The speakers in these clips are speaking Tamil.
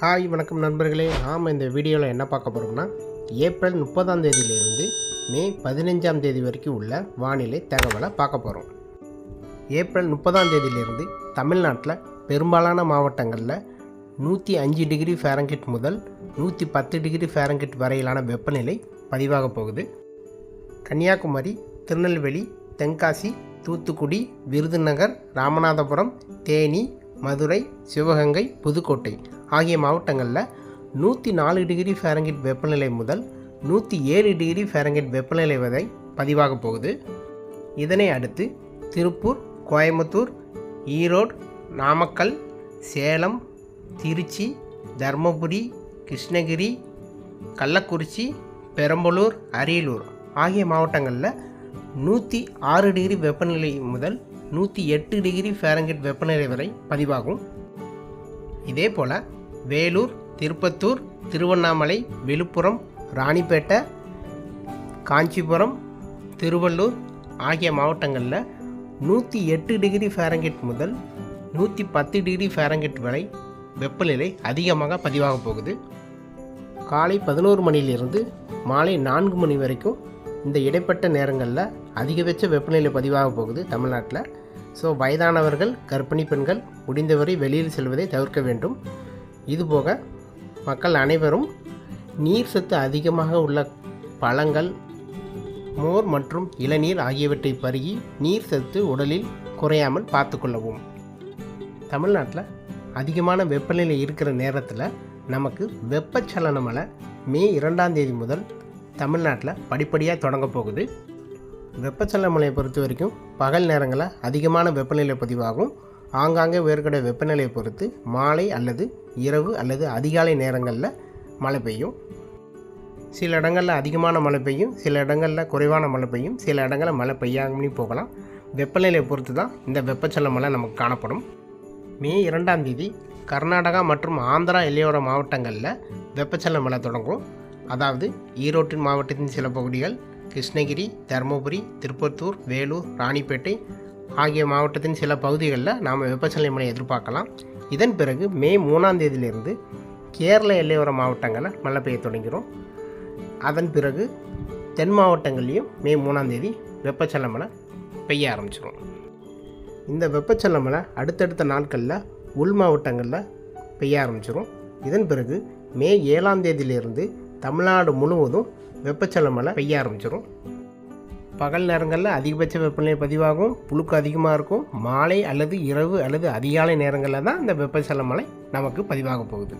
ஹாய் வணக்கம் நண்பர்களே. நாம் இந்த வீடியோவில் என்ன பார்க்க போகிறோம்னா ஏப்ரல் முப்பதாம் தேதியிலிருந்து மே பதினஞ்சாம் தேதி வரைக்கும் உள்ள வானிலை தகவலை பார்க்க போகிறோம் ஏப்ரல் முப்பதாம் தேதியிலிருந்து தமிழ்நாட்டில் பெரும்பாலான மாவட்டங்களில் நூற்றி அஞ்சு டிகிரி ஃபேரங்கிட் முதல் நூற்றி பத்து டிகிரி ஃபேரங்கிட் வரையிலான வெப்பநிலை பதிவாக போகுது. கன்னியாகுமரி திருநெல்வேலி தென்காசி தூத்துக்குடி விருதுநகர் ராமநாதபுரம் தேனி மதுரை சிவகங்கை புதுக்கோட்டை ஆகிய மாவட்டங்களில் நூற்றி நாலு டிகிரி ஃபேரங்கிட் வெப்பநிலை முதல் நூற்றி ஏழு டிகிரி ஃபேரங்கிட் வெப்பநிலை வரை பதிவாக போகுது. இதனை அடுத்து திருப்பூர் கோயம்புத்தூர் ஈரோடு நாமக்கல் சேலம் திருச்சி தர்மபுரி கிருஷ்ணகிரி கள்ளக்குறிச்சி பெரம்பலூர் அரியலூர் ஆகிய மாவட்டங்களில் நூற்றி ஆறு டிகிரி வெப்பநிலை முதல் நூற்றி எட்டு டிகிரி ஃபேரங்கிட் வெப்பநிலை வரை பதிவாகும். இதே போல் வேலூர் திருப்பத்தூர் திருவண்ணாமலை விழுப்புரம் ராணிப்பேட்டை காஞ்சிபுரம் திருவள்ளூர் ஆகிய மாவட்டங்களில் நூற்றி எட்டு டிகிரி ஃபேரங்கெட் முதல் நூற்றி பத்து டிகிரி ஃபேரங்கெட் வரை வெப்பநிலை அதிகமாக பதிவாக போகுது. காலை பதினோரு மணியிலிருந்து மாலை நான்கு மணி வரைக்கும் இந்த இடைப்பட்ட நேரங்களில் அதிகபட்ச வெப்பநிலை பதிவாக போகுது தமிழ்நாட்டில். ஸோ வயதானவர்கள் கர்ப்பிணி பெண்கள் முடிந்தவரை வெளியில் செல்வதை தவிர்க்க வேண்டும். இதுபோக மக்கள் அனைவரும் நீர் சத்து அதிகமாக உள்ள பழங்கள் மோர் மற்றும் இளநீர் ஆகியவற்றை பருகி நீர் சத்து உடலில் குறையாமல் பார்த்துக்கொள்ளவும் தமிழ்நாட்டில் அதிகமான வெப்பநிலை இருக்கிற நேரத்தில் நமக்கு வெப்பச்சலன மழை மே இரண்டாம் தேதி முதல் தமிழ்நாட்டில் படிப்படியாக தொடங்க போகுது. வெப்பச்சலன மலையை பொறுத்த வரைக்கும் பகல் நேரங்களில் அதிகமான வெப்பநிலை பதிவாகும். ஆங்காங்கே வேறுகட வெப்பநிலையை பொறுத்து மாலை அல்லது இரவு அல்லது அதிகாலை நேரங்களில் மழை பெய்யும். சில இடங்களில் அதிகமான மழை பெய்யும் சில இடங்களில் குறைவான மழை பெய்யும் சில இடங்களில் மழை பெய்யாமலையும் போகலாம். வெப்பநிலையை பொறுத்து தான் இந்த வெப்பச்சல மழை நமக்கு காணப்படும். மே இரண்டாம் தேதி கர்நாடகா மற்றும் ஆந்திரா எல்லையோர மாவட்டங்களில் வெப்பச்சல மழை தொடங்கும். அதாவது ஈரோட்டின் மாவட்டத்தின் சில பகுதிகள் கிருஷ்ணகிரி தருமபுரி திருப்பத்தூர் வேலூர் ராணிப்பேட்டை ஆகிய மாவட்டத்தின் சில பகுதிகளில் நாம் வெப்பச்சலன மழை எதிர்பார்க்கலாம். இதன் பிறகு மே மூணாம் தேதியிலிருந்து கேரள எல்லையோர மாவட்டங்களில் மழை பெய்ய தொடங்கிறோம் அதன் பிறகு தென் மாவட்டங்கள்லேயும் மே மூணாம் தேதி வெப்பச்சலன மழை பெய்ய ஆரம்பிச்சிடும் இந்த வெப்பச்சலன மழை அடுத்தடுத்த நாட்களில் உள் மாவட்டங்களில் பெய்ய ஆரம்பிச்சிடும் இதன் பிறகு மே ஏழாம் தேதியிலிருந்து தமிழ்நாடு முழுவதும் வெப்பச்சல மழை பெய்ய ஆரம்பிச்சிடும் பகல் நேரங்களில் அதிகபட்ச வெப்பநிலை பதிவாகும். புழுக்கு அதிகமாக இருக்கும். மாலை அல்லது இரவு அல்லது அதிகாலை நேரங்களில் தான் இந்த வெப்பச்சல மழை நமக்கு பதிவாக போகுது.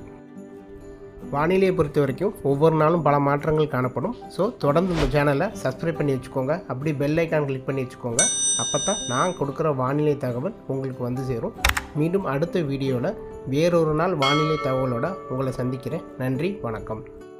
வானிலையை பொறுத்த வரைக்கும் ஒவ்வொரு நாளும் பல மாற்றங்கள் காணப்படும். ஸோ தொடர்ந்து இந்த சேனலை சப்ஸ்கிரைப் பண்ணி வச்சுக்கோங்க. அப்படி பெல் ஐக்கான் கிளிக் பண்ணி வச்சுக்கோங்க. அப்போ தான் நான் கொடுக்குற வானிலை தகவல் உங்களுக்கு வந்து சேரும். மீண்டும் அடுத்த வீடியோவில் வேறொரு நாள் வானிலை தகவலோட உங்களை சந்திக்கிறேன். நன்றி வணக்கம்.